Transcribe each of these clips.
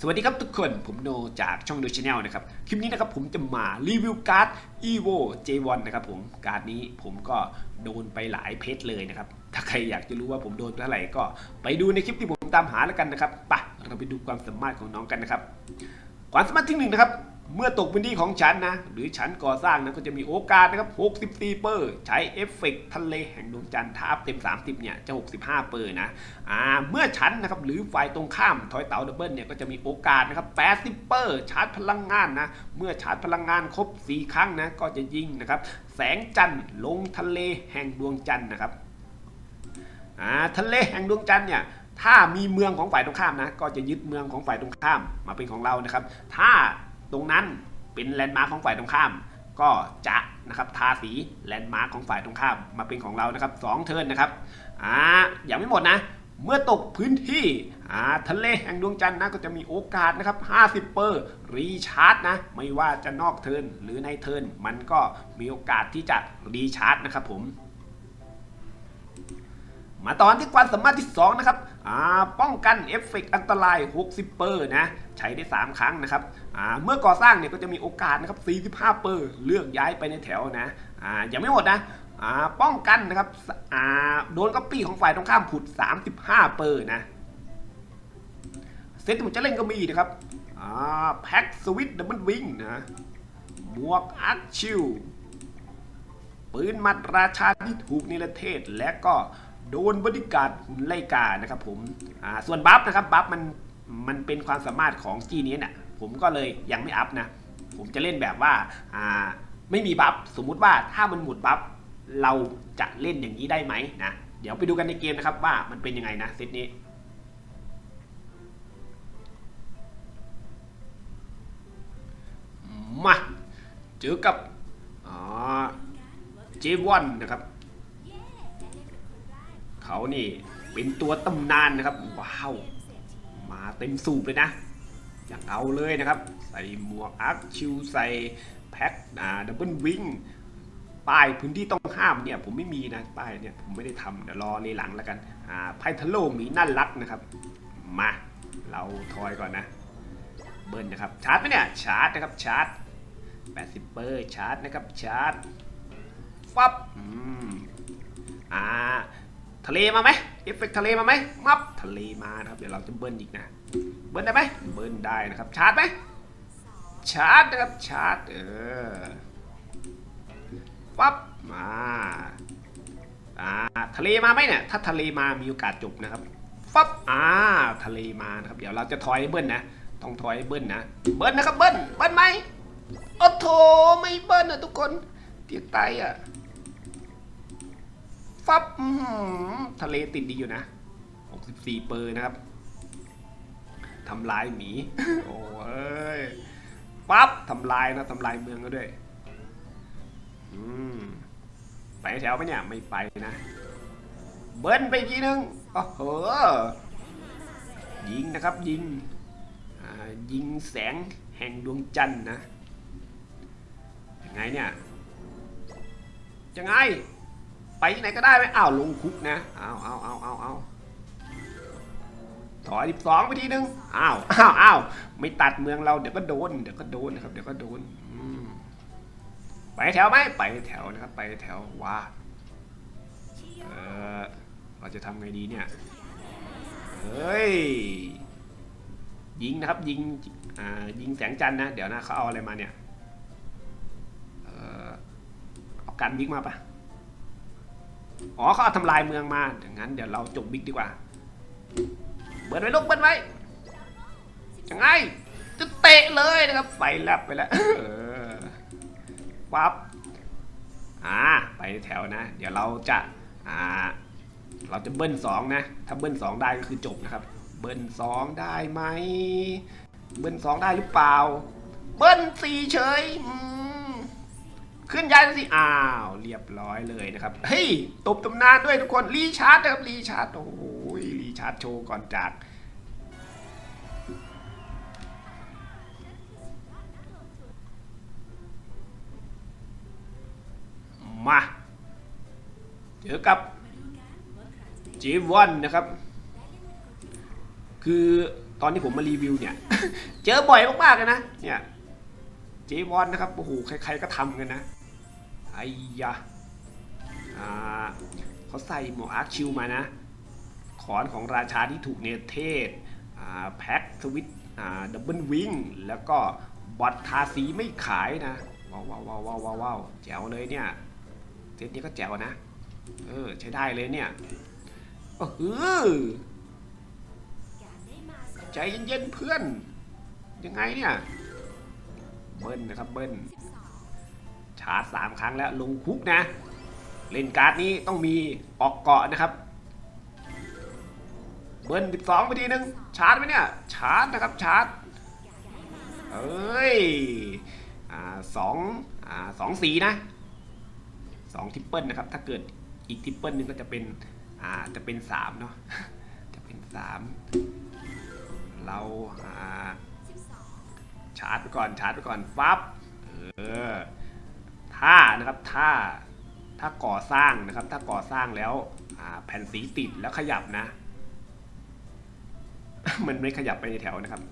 สวัสดีครับทุกคนผมโนจากช่องดูชแนลนะครับ คลิปนี้นะครับผมจะมารีวิวการ์ด evo j1 นะครับผมการ์ดนี้ผมก็โดนไปหลายเพชรเลยนะครับ ถ้าใครอยากจะรู้ว่าผมโดนไปเท่าไหร่ก็ ไปดูในคลิปที่ผมตามหาแล้วกันนะครับปะเราไปดูความสามารถของน้องกันนะครับ ความสามารถที่หนึ่งนะครับ เมื่อตกพื้นที่ของฉันนะ หรือฉันก่อสร้างนะก็จะมีโอกาสนะครับ 64 เปอร์ ใช้เอฟเฟกต์ทะเลแห่งดวงจันทร์ถ้าอัพเต็ม 30 เนี่ย จะ 65 เปอร์นะ อ่า เมื่อฉันนะครับ หรือฝ่ายตรงข้าม ทอยเต๋าดับเบิลเนี่ย ก็จะมีโอกาสนะครับ 80 เปอร์ ชาร์จพลังงานนะ เมื่อชาร์จพลังงานครบ 4 ครั้งนะ ก็จะยิงนะครับ แสงจันทร์ลงทะเลแห่งดวงจันทร์นะครับ อ่า ทะเลแห่งดวงจันทร์เนี่ยถ้ามีเมืองของฝ่ายตรงข้ามนะ ก็จะยึดเมืองของฝ่ายตรงข้ามมาเป็นของเรานะครับ ถ้า ตรงนั้นเป็นแลนด์มาร์คของฝ่ายตรงข้าม ก็จะนะครับทาสีแลนด์มาร์คของฝ่ายตรงข้ามมาเป็นของเรานะครับสองเทิร์นนะครับอ่ายังไม่หมดนะ เมื่อตกพื้นที่อ่าทะเลแห่งดวงจันทร์นะก็จะมีโอกาสนะครับ50เปอร์รีชาร์จนะไม่ว่าจะนอกเทิร์นหรือในเทิร์นมันก็มีโอกาสที่จะรีชาร์จนะครับผมมาตอนที่ความสามารถที่2นะครับ ป้องกันเอฟเฟกต์อันตราย 60เปอร์นะใช้ได้ 3 ครั้งนะครับเมื่อก่อสร้างเนี่ยก็จะมีโอกาสนะครับ45เปอร์เลือกย้ายไปในแถวนะอ่ายังไม่หมดนะป้องกันนะครับโดนก๊อปปี้ของฝ่ายตรงข้ามผุด 35เปอร์นะเซตที่ผมจะเล่นก็มีนะครับแพ็กสวิตดับเบิลวิงนะหมวกอาร์ชิลปืนมัดราชาที่ถูกนิรเทศและก็ โดนบริการหุ่นไล่กานะครับผมอ่าส่วนบัฟนะครับบัฟมันมันเป็นความสามารถของจีนี้เนี่ยผมก็เลยยังไม่อัพนะผมจะเล่นแบบว่าอ่าไม่มีบัฟสมมุติว่าถ้ามันหมดบัฟเราจะเล่นอย่างนี้ได้ไหมนะเดี๋ยวไปดูกันในเกมนะครับว่ามันเป็นยังไงนะเซตนี้มาเจอกับอ๋อเจวอนนะครับ เขานี่เป็นตัวตำนานนะครับ ว้าว มาเต็มสูบเลยนะอย่างเอาเลยนะครับ ใส่หมวกอาร์คชิวใส่แพ็คดับเบิลวิงป้ายพื้นที่ต้องห้ามเนี่ยผมไม่มีนะป้ายเนี่ยผมไม่ได้ทำเดี๋ยวรอในหลังแล้วกันอ่าไพทะโลมีน่ารักนะครับ มาเราทอยก่อนนะ เบิ้ลนะครับชาร์จไหมเนี่ยชาร์จนะครับชาร์จ 80 เปอร์ชาร์จนะครับชาร์จฟับอืมอ่า ทะเลมาไหมเอฟเฟกทะเลมาไหมมับทะเลมานะครับเดี๋ยวเราจะเบิ้ลอีกนะ เบิ้ลได้ไหมเบิ้ลได้นะครับ ชาร์จไหมชาร์จนะครับ ชาร์จ เออฟับมาอ่าทะเลมาไหมเนี่ย ถ้าทะเลมามีโอกาสจบนะครับฟับอ่าทะเลมานะครับ เดี๋ยวเราจะทอยเบิ้ลนะ ต้องทอยเบิ้ลนะ เบิ้ลนะครับเบิ้ลเบิ้ลไหมโอ้โถไม่เบิ้ลนะทุกคนเตียกไตอะ ฟับทะเลติดดีอยู่นะ 64 เปอร์นะครับทำลายหมี โอ้ยปั๊บทำลายนะทำลายเมืองก็ด้วยอืมไปแถวไหมเนี่ยไม่ไปนะ เบิ้ลไปอีกทีนึงโอ้โหยิงนะครับยิงยิงแสงแห่งดวงจันทร์นะยังไงเนี่ยยังไง ไปที่ไหนก็ได้ไหมอ้าวลงคุกนะอ้าวอ้าวอ้าวอ้าวอ้าวถอยสิบสองไปทีนึงอ้าวอ้าวอ้าวไม่ตัดเมืองเราเดี๋ยวก็โดนเดี๋ยวก็โดนนะครับเดี๋ยวก็โดนไปแถวไหมไปแถวนะครับ ไปแถวว่าเออเราจะทำไงดีเนี่ยเฮ้ยยิงนะครับยิงอ่ายิงแสงจันนะ เดี๋ยวนะเขาเอาอะไรมาเนี่ยเออเอากันบิ๊กมาปะ อ๋อเขาเอาทำลายเมืองมาดังนั้นเดี๋ยวเราจบบิ๊กดีกว่าเบิร์นไว้ลูกเบิร์นไว้ยังไง จะเตะเลยนะครับไฟแลบไปแล้วปั๊บอ่าไปแถวนะ เดี๋ยวเราจะอ่าเราจะเบิ้ลสองนะ ถ้าเบิ้ลสองได้ก็คือจบนะครับ เบิ้ลสองได้ไหม เบิ้ลสองได้หรือเปล่า เบิ้ลสี่เฉยอืม ขึ้นย้ายสิ อ้าว เรียบร้อยเลยนะครับ เฮ้ยตบตำนานด้วยทุกคน รีชาร์จนะครับ รีชาร์จ โอ้โหรีชาร์จโชว์ก่อนจาก มาเจอกับจีวอนนะครับ คือตอนที่ผมมารีวิวเนี่ย เจอบ่อยมากๆเลยนะ เนี่ยเจวอนนะครับ โอ้โห ใครๆก็ทำกันนะ ไอ้ยะอ่าเขาใส่หมวกอาร์คชิลมานะ ขอนของราชาที่ถูกเนเทศแพ็คสวิตดับเบิลวิงแล้วก็บอททาสีไม่ขายนะว้าวว้าวว้าวว้าวว้าวว้าแจ๋วเลยเนี่ยเซตนี้ก็แจ๋วนะ เออ ใช้ได้เลยเนี่ยเออหือใจเย็นๆเพื่อน ยังไงเนี่ย เบิ้ลนะครับเบิ้ลาร์จสามครั้งแล้วลงคุกนะ เล่นการ์ดนี้ต้องมีออกเกาะนะครับ เบิ้ลสิบสองไปทีนึงชาร์จไหมเนี่ยชาร์จนะครับชาร์จเอ้ยอ่าสองอ่าสองสีนะสองทิปเปิลนะครับถ้าเกิดอีกทิปเปิลหนึงก็จะเป็นอ่าจะเป็นสามเนาะจะเป็นสามเราอ่าชาร์จไปก่อนชาร์จไปก่อนปั๊บเออ ถ้านะครับถ้าถ้าก่อสร้างนะครับ ถ้าก่อสร้างแล้วแผ่นสีติดแล้วขยับนะ มันไม่ขยับไปในแถวนะครับ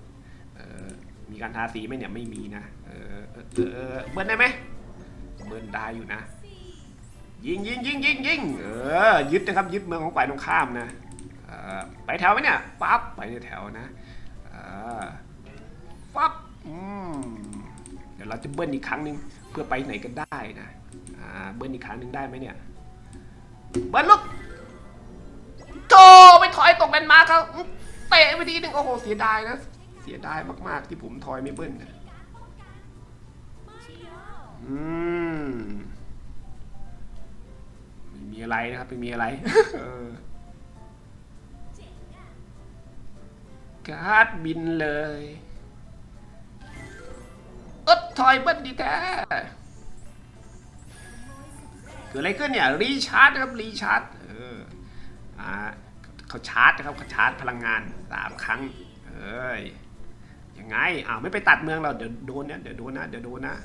มีการทาสีไหมเนี่ยไม่มีนะเออเออเบิ้ลได้ไหมเบิ้ลได้อยู่นะ ยิงยิงยิงยิงยิงเออยึดนะครับยึดเมืองของฝ่ายตรงข้ามนะเออไปแถวไหมเนี่ยปั๊บไปในแถวนะเออปั๊บเดี๋ยวเราจะเบิ้ลอีกครั้งหนึ่ง พื่อไปไหนก็ได้นะอ่าเบิ้ลอีกครั้งหนึ่งได้ไหมเนี่ย เบิ้ลลูกโธ่ไปถอยตกแลนด์มาร์คเขาเตะไปทีหนึ่งโอ้โหเสียดายนะ เสียดายมาก ๆ ที่ผมทอยไม่เบิ้ลนะอืมไม่มีอะไรนะครับไม่มีอะไรการ์ดบินเลย ทอยเบิ้ลดีแท้เกิดอะไรขึ้นเนี่ยรีชาร์จครับรีชาร์จเอออ่าเขาชาร์จนะครับเขาชาร์จพลังงานสามครั้งเอ้ยยังไงอ้าวไม่ไปตัดเมืองเราเดี๋ยวโดนเนี่ยเดี๋ยวโดนนะเดี๋ยวโดนนะ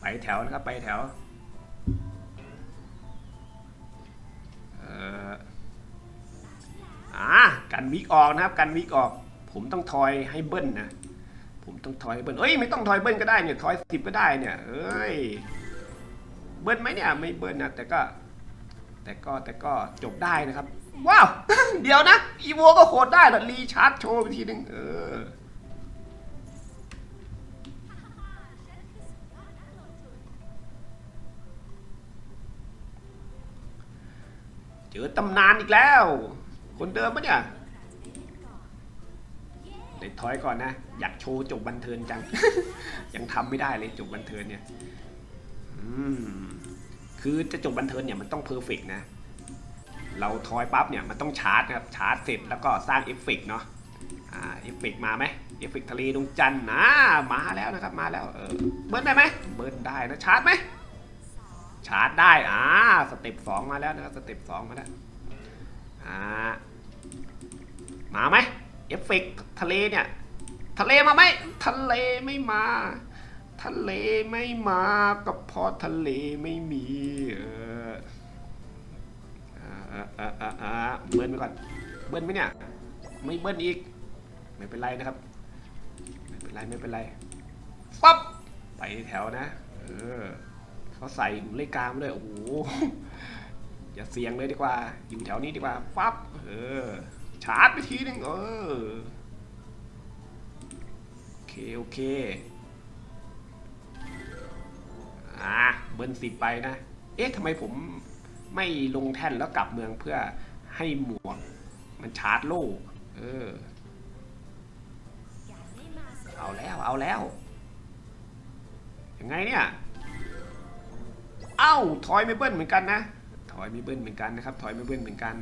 ไปแถวนะครับไปแถวเอออ่ากันวิกออกนะครับกันวิกออก ผมต้องทอยให้เบิ้ลนะ ผมต้องทอยเบิ้ลเอ้ยไม่ต้องทอยเบิ้ลก็ได้เนี่ยทอยสิบก็ได้เนี่ยเอ้ยเบิ้ลไหมเนี่ยไม่เบิ้ลนะแต่ก็ แต่ก็แต่ก็จบได้นะครับ ว้าว เดี๋ยวนะอีโวก็โคตรได้เหรอรีชาร์จโชว์ไปทีนึงเออเจอตำนานอีกแล้ว คนเดิมปะเนี่ย เดี๋ยวถอยก่อนนะ อยากโชว์จบบันเทิงจัง ยังทำไม่ได้เลยจบบันเทิงเนี่ยอืมคือจะจบบันเทิงเนี่ยมันต้องเพอร์เฟกนะ เราทอยปั๊บเนี่ยมันต้องชาร์จนะครับชาร์จเสร็จแล้วก็สร้างเอฟเฟกต์เนาะอ่าเอฟเฟกต์มาไหมเอฟเฟกต์ทะเลดวงจันทร์นะมาแล้วนะครับมาแล้วเออเบิร์นได้ไหมเบิร์นได้นะชาร์จไหมชาร์จได้อ่าสเต็ปสองมาแล้วนะครับสเต็ปสองมาแล้วอ่ามาไหม เอฟเฟกต์ทะเลเนี่ย ทะเลมาไหมทะเลไม่มา ทะเลไม่มาก็เพราะทะเลไม่มีเอออ่าอ่าอ่าอ่าเบิ้ลไปก่อน เบิ้ลไหมเนี่ย ไม่เบิ้ลอีก ไม่เป็นไรนะครับ ไม่เป็นไรไม่เป็นไรปั๊บไปแถวนะ เออเขาใส่เลขกลางมาด้วยโอ้โหอย่าเสี่ยงเลยดีกว่า อยู่แถวนี้ดีกว่าปั๊บเออ ชาร์จไปทีนึงเออโอเค โอเค อ่าเบิ้ลสิบไปนะ เอ๊ะทำไมผมไม่ลงแท่นแล้วกลับเมืองเพื่อให้หมวกมันชาร์จโล่เออ เอาแล้วเอาแล้ว ยังไงเนี่ย เอ้าถอยไม่เบิ้ลเหมือนกันนะถอยไม่เบิ้ลเหมือนกันนะครับถอยไม่เบิ้ลเหมือนกัน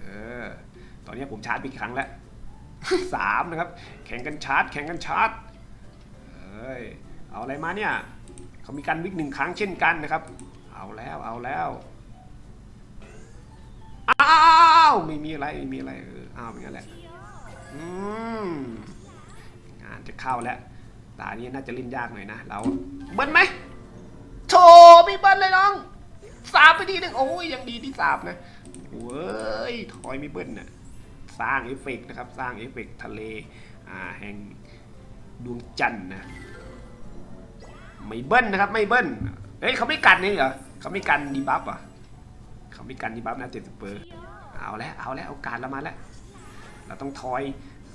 เออ ตอนนี้ผมชาร์จปอีกครั้งแล้วสามนะครับ แข่งกันชาร์จ แข่งกันชาร์จเอ้ย เอาอะไรมาเนี่ย เขามีการวิกหนึ่งครั้งเช่นกันนะครับ เอาแล้ว เอาแล้วอ้าวไม่มีอะไรไม่มีอะไรเอออ้าวเป็นงั้นแหละ อืมงานจะเข้าแล้ว ตานี้น่าจะเล่นยากหน่อยนะ เรา เบิ้ลไหมโถพี่เบิ้ลเลยน้องสามไปทีหนึ่งโอ้ยยังดีที่สามนะเว้ยทอยไม่เบิ้ลน่ะ สร้างเอฟเฟกต์นะครับ สร้างเอฟเฟกต์ทะเลแห่งดวงจันทร์นะไม่เบิ้ลนะครับไม่เบิ้ลเฮ้ยเขาไม่กันนี่เหรอเขาไม่กันดีบัฟอะเขาไม่กันดีบัฟนะเจ็ดสเปอร์เอาแล้วเอาแล้วโอากาสเรามาแล้วเราต้องทอย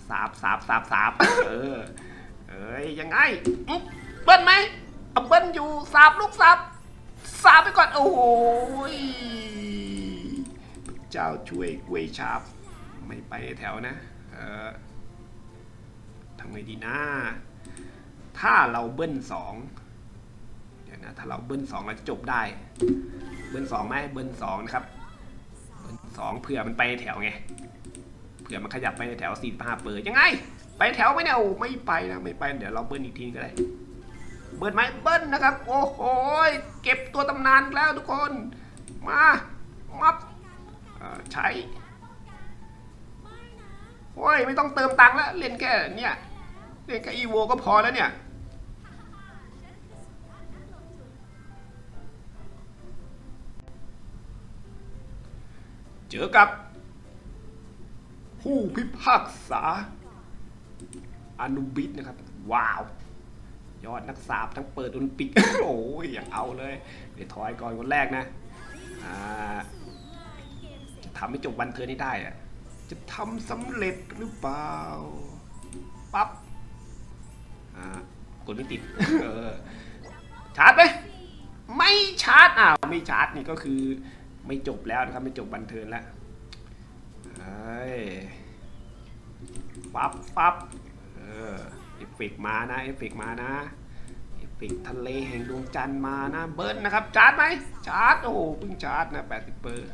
สาบสาบสาบสาบเออเอ้ยยังไงเบิ้ลไหมเอาเบิ้ลอยู่สาบลูกสาบสาบไปก่อนโอ้โหเจ้าช่วยกวยฉาบ ไม่ไปแถวนะเออทำไงดีนะ ถ้าเราเบิ้ลสองเดี๋ยวนะ ถ้าเราเบิ้ลสองเราจะจบได้ เบิ้ลสองไหมเบิ้ลสองนะครับ เบิ้ลสองเผื่อมันไปแถวไง เผื่อมันขยับไปในแถวสี่ห้าเปิดยังไง ไปแถวไหมเนี่ยโอ้ไม่ไปนะไม่ไป เดี๋ยวเราเบิ้ลอีกทีก็ได้ เบิ้ลไหมเบิ้ลนะครับ โอ้โห เก็บตัวตำนานแล้วทุกคน มา มับใช้ โอ้ยไม่ต้องเติมตังค์แล้วเล่นแค่เนี่ยเล่นแค่อีโวก็พอแล้วเนี่ยเจอกับ ผู้พิพากษาอนุบิสนะครับ ว้าว ยอดนักสาบทั้งเปิดโอลิมปิก โอ้ยอย่างเอาเลย เดี๋ยวถอยก่อนคนแรกนะอ่าทำให้จบวันเธอนี้ได้อะ จะทำสำเร็จหรือเปล่า ปั๊บอ่ากดไม่ติดเออชาร์จไหมไม่ชาร์จอ้าวไม่ชาร์จนี่ก็คือไม่จบแล้วนะครับไม่จบบันเทิงแล้วเอ้ยปั๊บปั๊บเออเอฟเฟกต์มานะเอฟเฟกต์มานะเอฟเฟกต์ทะเลแห่งดวงจันทร์มานะเบิร์นนะครับชาร์จไหมชาร์จโอ้โหเพิ่งชาร์จนะ80เปอร์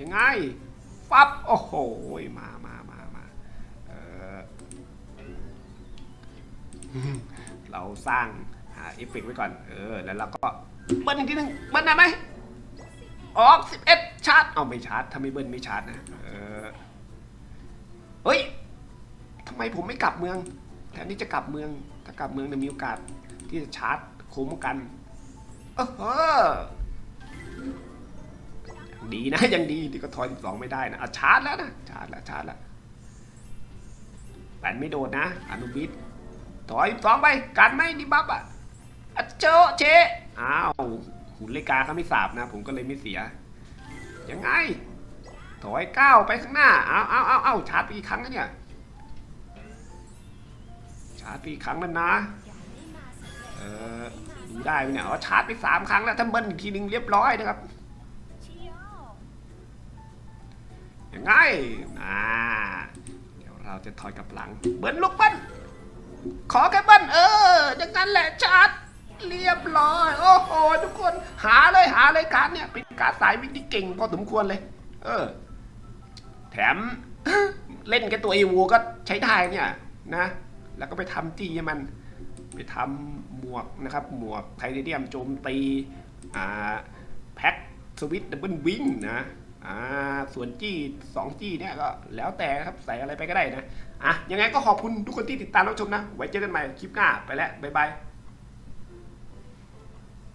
ยังไง ปั๊บ โอ้โห มามามามาเออเราสร้างหาเอฟเฟกไว้ก่อน เออ แล้วเราก็เบิ้ลอีกทีหนึงเบิ้ลได้ไหมออก11ชาร์จ เอาไม่ชาร์จ ถ้าไม่เบิ้ลไม่ชาร์จนะ เออ เฮ้ยทำไมผมไม่กลับเมือง แทนที่จะกลับเมือง ถ้ากลับเมืองเนี่ยมีโอกาสที่จะชาร์จคุ้มกันเออเอ ดีนะยังดีที่ก็ทอย12ไม่ได้นะอะชาร์จแล้วนะชาร์จแล้วชาร์จแล้วแปนไม่โดดนะอนุบิสถอยสองไปกันไหมดิบับอะอะเจอเชอ้าวหุ่นเลกาเขาไม่สาบนะ ผมก็เลยไม่เสีย ยังไง ถอยก้าวไปข้างหน้าเอาเอาเอาเอาชาร์จไปอีกครั้งนะเนี่ยชาร์จไปอีกครั้งแล้วนะเออดูได้ไหมเนี่ยอ๋อชาร์จไปสามครั้งแล้วถ้าเบิ้ลอีกทีนึงเรียบร้อยนะครับ ไงอ่าเดี๋ยวเราจะถอยกลับหลังเบิ้ลลูกเบิ้ลขอแค่เบิ้ลเออ อย่างนั้นแหละชาร์จเรียบร้อย โอ้โห ทุกคนหาเลยหาเลยการดเนี่ยเป็นการดสายวิ่งที่เก่งพอสมควรเลย เออ แถมเล่นแค่ตัวเอวูก็ใช้ได้เนี่ยนะ แล้วก็ไปทำจี้มัน ไปทำหมวกนะครับ หมวกไทเทเนียมโจมตี อ่า แพ็คสวิตดับเบิลวิงนะ อ่าส่วนจี้สองจี้เนี่ยก็แล้วแต่ครับใส่อะไรไปก็ได้นะอะยังไงก็ขอบคุณทุกคนที่ติดตามรับชมนะ ไว้เจอกันใหม่คลิปหน้าไปแล้วบ๊ายบาย